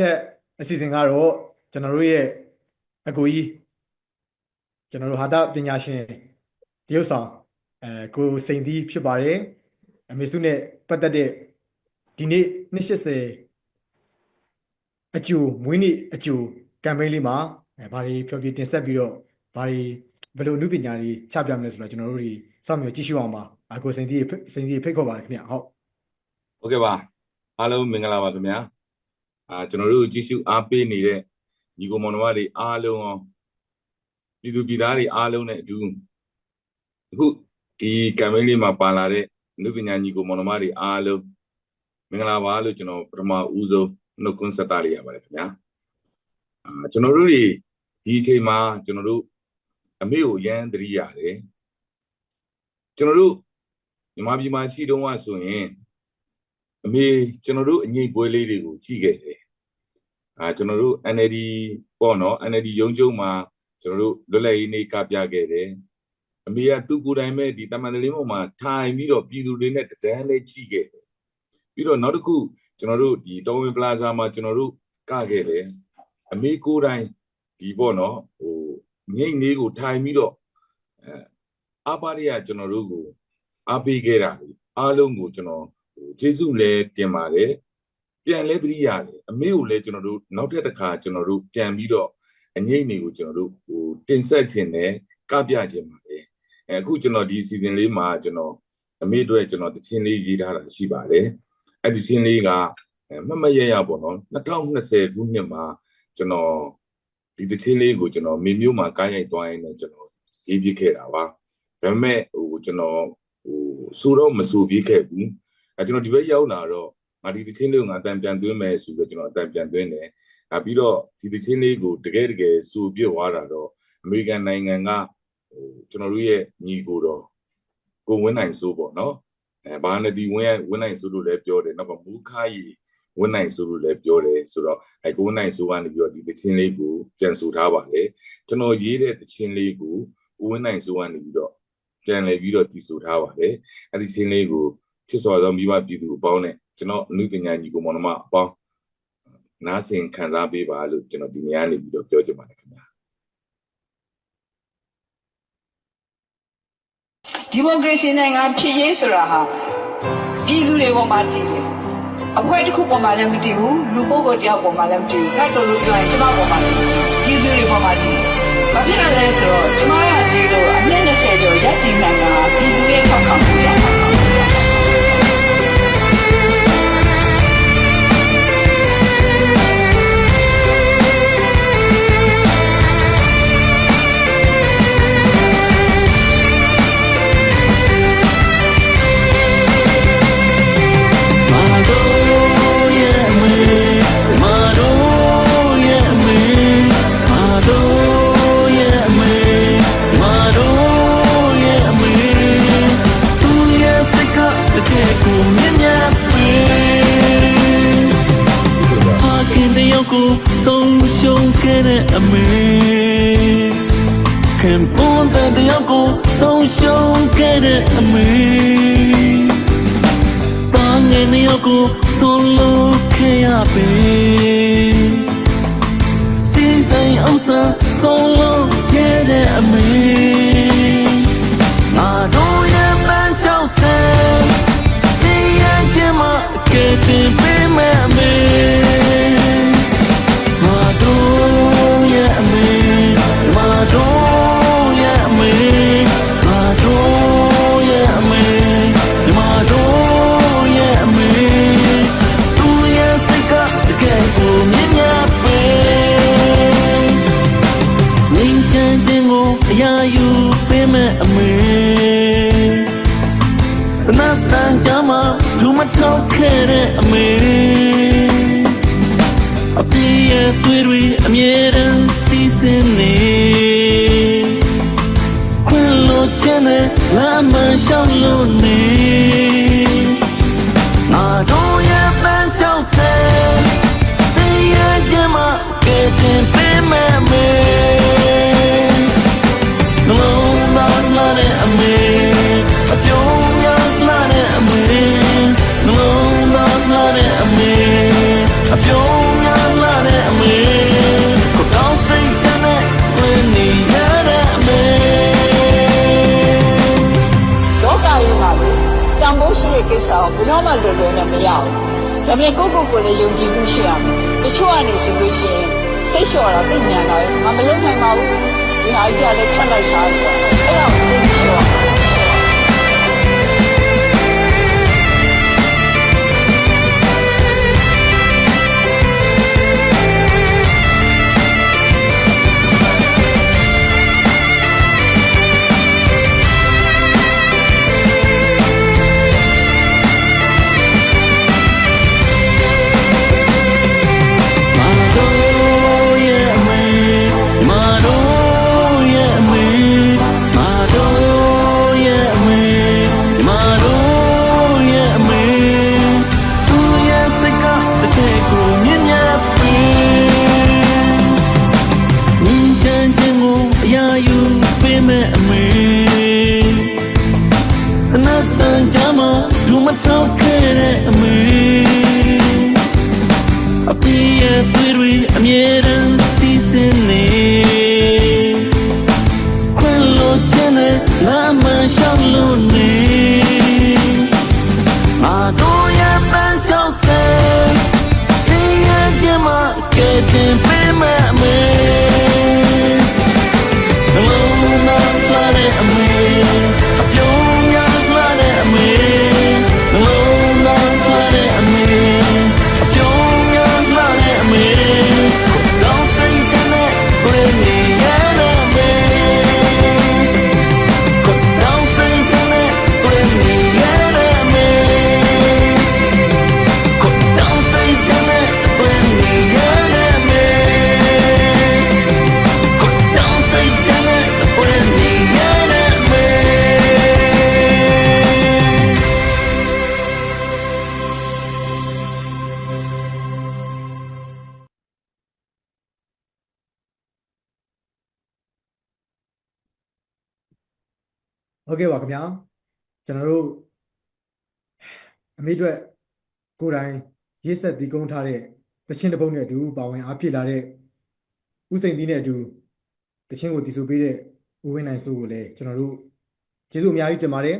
ထက်အစီအစဉ်ကတော့ကျွန်တော်တို့ရဲ့အကိုကြီးကျွန်တော်တို့ဟာတာပညာရှင်တရုတ်ဆောင်အဲကိုစိန်သီးဖြစ်ပါတယ်အမေစုနဲ့ပတ်သက်တဲ့ဒီနေ့280အကျိုးမွေးနေ့အကျိုးကမ်ပိန်းလေးမှာအဲဘာတွေဖြောပြတင်ဆက်ပြီးတော့ဘာတွေဘယ်လိုအမှုပညာတွေချပြမလဲဆိုတော့ကျွန်တော်တို့တွေစောင့်မျှော်ကြည့်ရှုအောင်ပါအကိုစိန်သီးစိန်သီးဖိတ်ခေါ်ပါတယ်ခင်ဗျဟုတ်ဟုတ်ကဲ့ပါအားလုံးမင်္ဂလာပါခင်ဗျာ အာကျွန်တော်တို့ကြည့်ရှုအားပေးနေတဲ့ညီကိုမောင်နှမတွေအားလုံးအောင်ပြည်သူပြည်သားတွေအားလုံးနဲ့အတူအခုဒီကမ်ပိန်းလေးမှာပါလာတဲ့လူပညာညီကိုမောင်နှမတွေအားလုံးမင်္ဂလာပါလို့ကျွန်တော်ပထမဦးဆုံးနှုတ်ခွန်းဆက်တာလေးရပါတယ်ခင်ဗျာအာကျွန်တော်တို့တွေဒီအချိန်မှာကျွန်တော်တို့အမေကိုရမ်းသတိရတယ်ကျွန်တော်တို့မြန်မာပြည်မှာရှိတုန်းကဆိုရင်အမေကျွန်တော်တို့အငိမ့်ပွဲလေးတွေကိုကြည့်ခဲ့တယ်။ အာကျွန်တော်တို့ NLD ပေါ့နော် NLD ရုံးချုပ်မှာကျွန်တော်တို့လွတ်လပ်ရေးနေ့ကပြခဲ့တယ်။အမေကသူ့ကိုယ်တိုင်ပဲဒီတမန်တလင်းပေါ်မှာထိုင်ပြီးတော့ပြည်သူတွေနဲ့တဒန်းလေးကြည့်ခဲ့တယ်။ပြီးတော့နောက်တစ်ခုကျွန်တော်တို့ဒီတော်ဝင်ပလာဇာမှာကျွန်တော်တို့ကခဲ့တယ်။အမေကိုယ်တိုင်ဒီပေါ့နော်ဟိုငိမ့်လေးကိုထိုင်ပြီးတော့အဲအပါရရကျွန်တော်တို့ကိုအားပေးခဲ့တာလေအားလုံးကိုကျွန်တော်ဟိုကျေးဇူးလည်းတင်ပါတယ် ပြန်လဲသတိရတယ်အမေကိုလည်းကျွန်တော်တို့နောက်ထပ်တစ်ခါကျွန်တော်တို့ပြန်ပြီးတော့အငိမ့်တွေကိုကျွန်တော်တို့ဟိုတင်ဆက်ခြင်းနဲ့ကပြခြင်းပါတယ်အဲအခုကျွန်တော်ဒီစီဇန်လေးမှာကျွန်တော်အမေအတွက်ကျွန်တော်တခြင်းလေးရေးထားတာရှိပါတယ်အဲ့ဒီတခြင်းလေးကအဲမမရရပေါ့နော်2020ခုနှစ်မှာကျွန်တော်ဒီတခြင်းလေးကိုကျွန်တော်မေမျိုးမှာကားရိုက်သွားရင်းနဲ့ကျွန်တော်ရေးပြခဲ့တာပါဒါပေမဲ့ဟိုကျွန်တော်ဟိုဆိုတော့မဆိုပြခဲ့ဘူးအဲကျွန်တော်ဒီဘက်ရောက်လာတော့ ငါဒီသချင်းလေးကိုငါအတန်ပြန်သွင်းမယ်ဆိုပြီးတော့ကျွန်တော်အတန်ပြန်သွင်းတယ်။ဒါပြီးတော့ဒီသချင်းလေးကိုတကယ်တကယ်စူပြစ်သွားတာတော့အမေရိကန်နိုင်ငံကဟိုကျွန်တော်တို့ရဲ့ညီကိုတော့ကိုဝင်းနိုင်ဆိုပေါ့နော်။အဲဘာနဲ့ဒီဝင်းဝင်းနိုင်ဆိုလို့လည်းပြောတယ်။နောက်ကမူခါကြီးဝင်းနိုင်ဆိုလို့လည်းပြောတယ်ဆိုတော့အဲကိုဝင်းနိုင်ဆိုကနေပြီးတော့ဒီသချင်းလေးကိုပြန်ဆိုထားပါလေ။ကျွန်တော်ရေးတဲ့သချင်းလေးကိုကိုဝင်းနိုင်ဆိုကနေပြီးတော့ပြန်လည်ပြီးတော့တည်ဆိုထားပါလေ။အဲဒီသချင်းလေးကိုချစ်စွာသောမိဘပြည်သူအပေါင်းနဲ့ကျွန်တော်အမှုပညာညီကိုမောင်နှမအပေါင်းနားဆင်ခံစားပေးပါလို့ကျွန်တော်ဒီနေ့ကနေပြီးတော့ပြောချင်ပါတယ်ခင်ဗျာဒီမိုကရေစီနိုင်ငံဖြစ်ရေးဆိုတာဟာပြည်သူတွေပေါ်မှာတည်တယ်။အဖွဲ့တစ်ခုပေါ်မှာလည်းမတည်ဘူးလူပုဂ္ဂိုလ်တစ်ယောက်ပေါ်မှာလည်းမတည်ဘူး။ကတ်တော်လို့ပြောရင်ကျွန်မပေါ်မှာလည်းပြည်သူတွေပေါ်မှာတည်တယ်။ဘာဖြစ်လဲလဲဆိုတော့ကျွန်မကဒီလိုအမြင့်20ကျော်ရက်တည်နိုင်တာပြည် ခင်ပွန်တဲ့တယောက်ကိုဆုံးရှုံးခဲ့တဲ့အမေပါငယ်နှစ်ယောက်ကိုဆွန်လို့ခဲ့ရပေစီဆိုင်အောင်ဆာဆွန်လို့ခဲ့တဲ့ အရာယူပေးမယ်အမေနတ်တန်ကြမှာသူမထောက်ခဲ့တဲ့အမေအပြည့်ရဲ့သွေးတွေအမြဲတမ်းစီးဆင်းနေခွင်လို့ချင်တဲ့လမ်းမလျှောက်လို့နေငါတို့ရဲ့ပန်းချောက်ဆယ်စီရဲ့ကျမ ရဘူးဒါပေမဲ့ကိုယ့်ကိုယ်ကိုယ်လည်းယုံကြည်မှုရှိအောင်တချို့ကနေဆိုလို့ရှိရင်စိတ်လျှော်တာသိဉာဏ်တော့မမလုံးနိုင်ပါဘူးဒီဟာကြီးကလည်းခက်လိုက်တာဆိုတော့အဲ့ဒါကိုသိလျှော်မာ အပြည့်ရဲ့သွေးတွေအမြဲတမ်း ဟုတ်ကဲ့ပါခင်ဗျာကျွန်တော်တို့အမေအတွက်ကိုယ်တိုင်ရေးဆက်ဒီကုန်းထားတဲ့တချင်းတစ်ပုတ်နဲ့အတူပါဝင်အားဖြစ်လာတဲ့ဥစိန်သီးနဲ့အတူတချင်းကိုတည်ဆူပေးတဲ့ဦးဝင်းနိုင်စိုးကိုလည်းကျွန်တော်တို့ကျေးဇူးအများကြီးတင်ပါတယ်